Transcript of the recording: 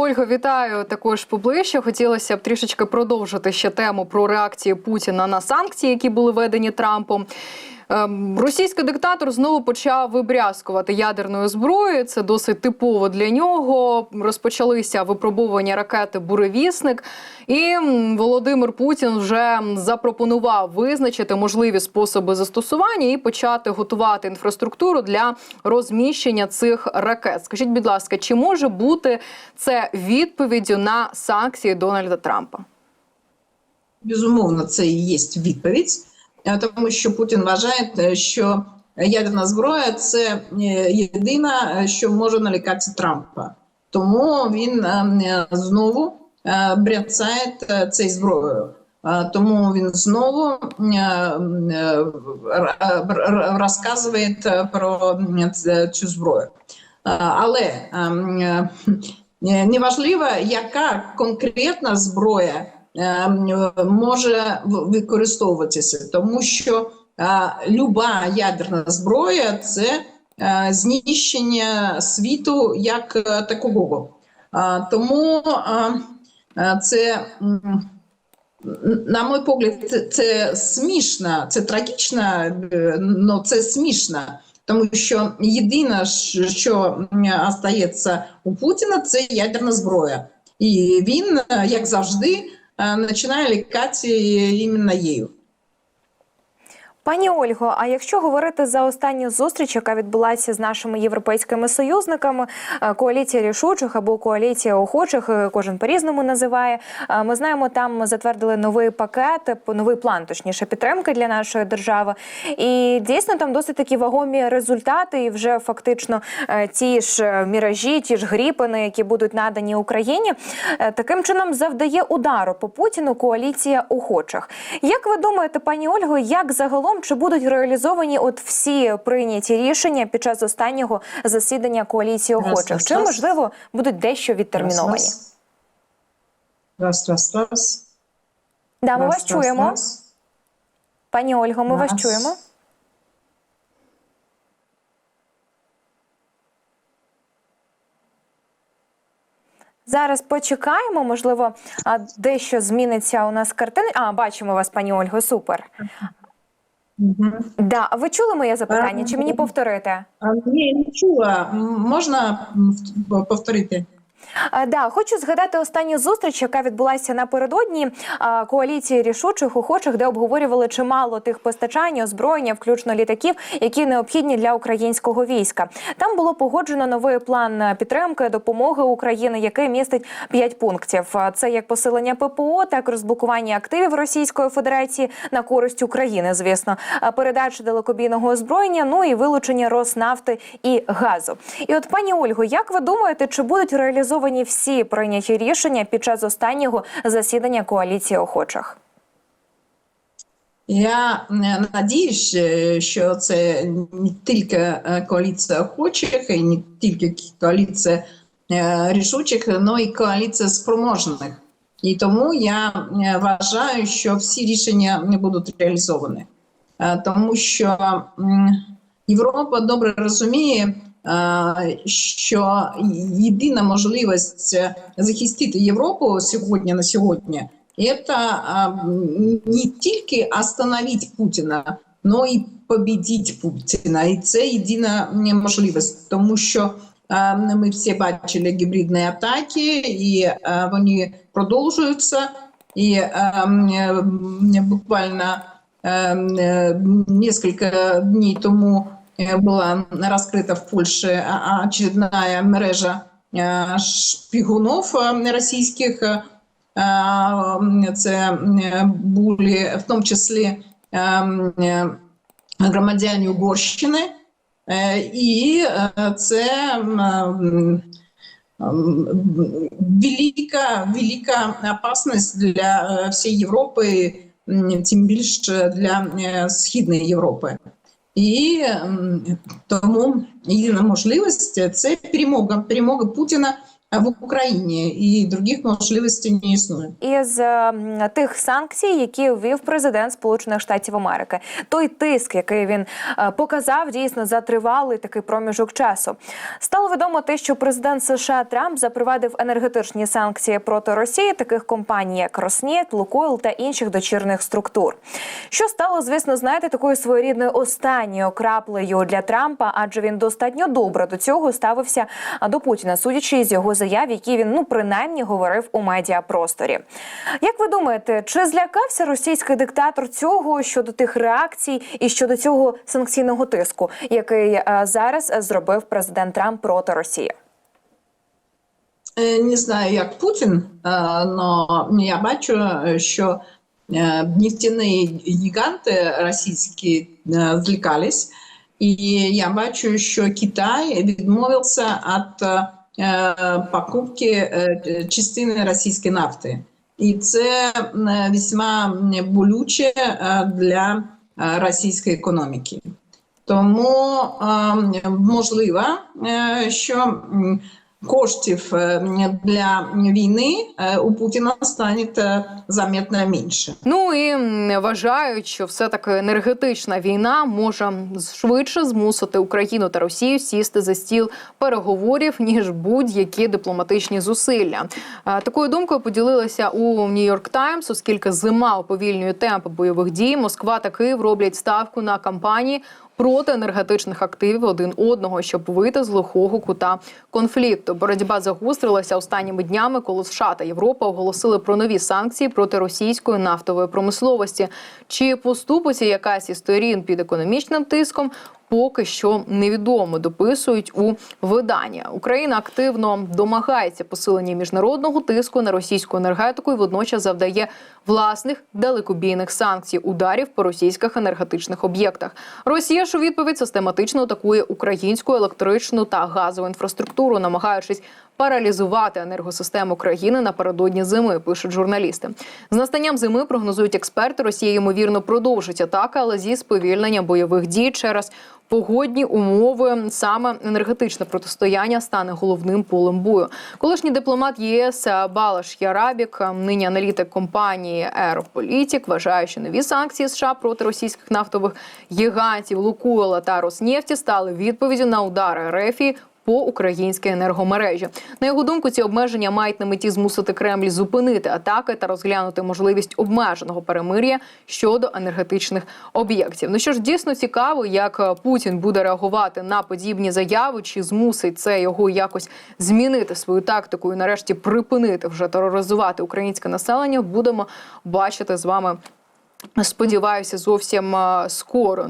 Ольго, вітаю також поближче. Хотілося б трішечки продовжити ще тему про реакції Путіна на санкції, які були введені Трампом. Ем, Російський диктатор знову почав вибрязкувати ядерною зброєю. Це досить типово для нього. Розпочалися випробування ракети Буревісник, і Володимир Путін вже запропонував визначити можливі способи застосування і почати готувати інфраструктуру для розміщення цих ракет. Скажіть, будь ласка, чи може бути це відповіддю на санкції Дональда Трампа? Безумовно, це і є відповідь, тому що Путін вважає, е, що ядерна зброя це е, єдине, що може налякати Трампа. Тому він е, знову е, бряцає е, цією зброєю. Е, Тому він знову е, е, розказує про е, цю зброю. Е, Але е, е, неважливо, яка конкретна зброя е, може використовуватися, тому що е, люба ядерна зброя це е, знищення світу як е, такого. Тому це, на мій погляд, це, це смішно, це трагічно, але це смішно. Тому що єдине, що- остається у Путіна, це ядерна зброя. І він, як завжди, е, починає именно іменно її. Пані Ольго, а якщо говорити за останню зустріч, яка відбулася з нашими європейськими союзниками, е, коаліція рішучих або коаліція охочих, е, кожен по-різному називає. е, Ми знаємо, там затвердили новий пакет, новий план, точніше, підтримки для нашої держави. І дійсно там досить такі вагомі результати, і вже фактично ті ж міражі, ті ж гріпини, які будуть надані Україні, таким чином завдає удару по Путіну коаліція охочих. Як ви думаєте, пані Ольго, як загалом чи будуть реалізовані от всі прийняті рішення під час останнього засідання коаліції охочих? раз, Чи раз. можливо будуть дещо відтерміновані? Раз, раз, раз, раз. Да, ми раз, вас чуємо, раз. пані Ольго. Ми вас чуємо. Зараз почекаємо, можливо, дещо зміниться у нас картина. А, бачимо вас, пані Ольго. Супер. Мгм. Да, а ви чули моє запитання? Чи мені повторити? А, Ні, не чула. Можна повторити? Да, хочу згадати останню зустріч, яка відбулася напередодні коаліції рішучих охочих, де обговорювали чимало тих постачань, озброєння, включно літаків, які необхідні для українського війська. Там було погоджено новий план підтримки допомоги України, який містить п'ять пунктів: це як посилення ППО, так розблокування активів Російської Федерації на користь України, звісно, передача далекобійного озброєння, ну і вилучення Роснафти і газу. І от, пані Ольго, як ви думаєте, чи будуть реалізовані всі прийняті рішення під час останнього засідання коаліції охочих? Я надіюсь, е, що це не тільки е, коаліція охочих, і не тільки коаліція е, рішучих, але й коаліція спроможних. І тому я вважаю, що всі рішення не будуть реалізовані, тому що Європа добре розуміє, що єдина можливість е, захистити Європу сьогодні на сьогодні а, м, не тільки остановить Путіна, но і победить Путіна. І це єдина можливість, тому що ми всі бачили гібридні атаки, і вони продовжуються. І буквально е, несколько днів тому е, була розкрита в Польщі очередная мережа а, шпигунов. Е, це е, були в тому числі е, е, громадяни Угорщини, Е, і е, це велика, велика опасність для е, всієї Європи, тим більше для е, Східної Європи. І тому єдина можливість це перемога, перемога Путіна в Україні, і других можливостей не існує. із е, тих санкцій, які ввів президент Сполучених Штатів Америки. Той тиск, який він е, показав, дійсно за тривалий такий проміжок часу. Стало відомо те, що президент США Трамп запровадив енергетичні санкції проти Росії, таких компаній, як Роснефть, Лукойл та інших дочірних структур. Що стало, звісно, знаєте, такою своєрідною останньою краплею для Трампа, адже він достатньо добре до цього ставився до Путіна, судячи з його заяв, які він ну принаймні говорив у медіапросторі. Як ви думаєте, чи злякався російський диктатор цього щодо тих реакцій і щодо цього санкційного тиску, який е, зараз зробив президент Трамп проти Росії? Е, Не знаю, як Путін, але я бачу, що е, нефтяні гіганти російські злякались, і я бачу, що Китай відмовився від покупки е, частини російської нафти. І це вісьма весьма болюче е, для е, російської економіки. Тому е, можливо, е, що коштів е, для війни е, у Путіна стане замітно менше. Ну і вважають, що все таки енергетична війна може швидше змусити Україну та Росію сісти за стіл переговорів ніж будь-які дипломатичні зусилля. Е, Такою думкою поділилися у Нью-Йорк Таймс, оскільки зима уповільнює темпи бойових дій. Москва та Київ роблять ставку на кампанії. Проти енергетичних активів один одного, щоб вийти з глухого кута конфлікту. Боротьба загострилася останніми днями, коли США та Європа оголосили про нові санкції проти російської нафтової промисловості. Чи поступиться якась із сторін під економічним тиском? Поки що невідомо дописують у видання. Україна активно домагається посилення міжнародного тиску на російську енергетику і водночас завдає власних далекобійних санкцій ударів по російських енергетичних об'єктах. Росія ж у відповідь систематично атакує українську електричну та газову інфраструктуру, намагаючись паралізувати енергосистему країни напередодні зими. Пишуть журналісти. З настанням зими прогнозують експерти. Росія ймовірно продовжить атаки, але зі сповільненням бойових дій через погодні умови. Саме енергетичне протистояння стане головним полем бою. Колишній дипломат ЄС Балаш Ярабік, нині аналітик компанії Аерополітік, вважає, що нові санкції США проти російських нафтових гігантів Лукойла та Роснефті стали відповіддю на удари РЕФІ по українській енергомережі. На його думку, ці обмеження мають на меті змусити Кремль зупинити атаки та розглянути можливість обмеженого перемир'я щодо енергетичних об'єктів. Ну що ж, дійсно цікаво, як Путін буде реагувати на подібні заяви, чи змусить це його якось змінити свою тактику і нарешті припинити вже тероризувати українське населення. Будемо бачити з вами. Сподіваюся, зовсім е, скоро.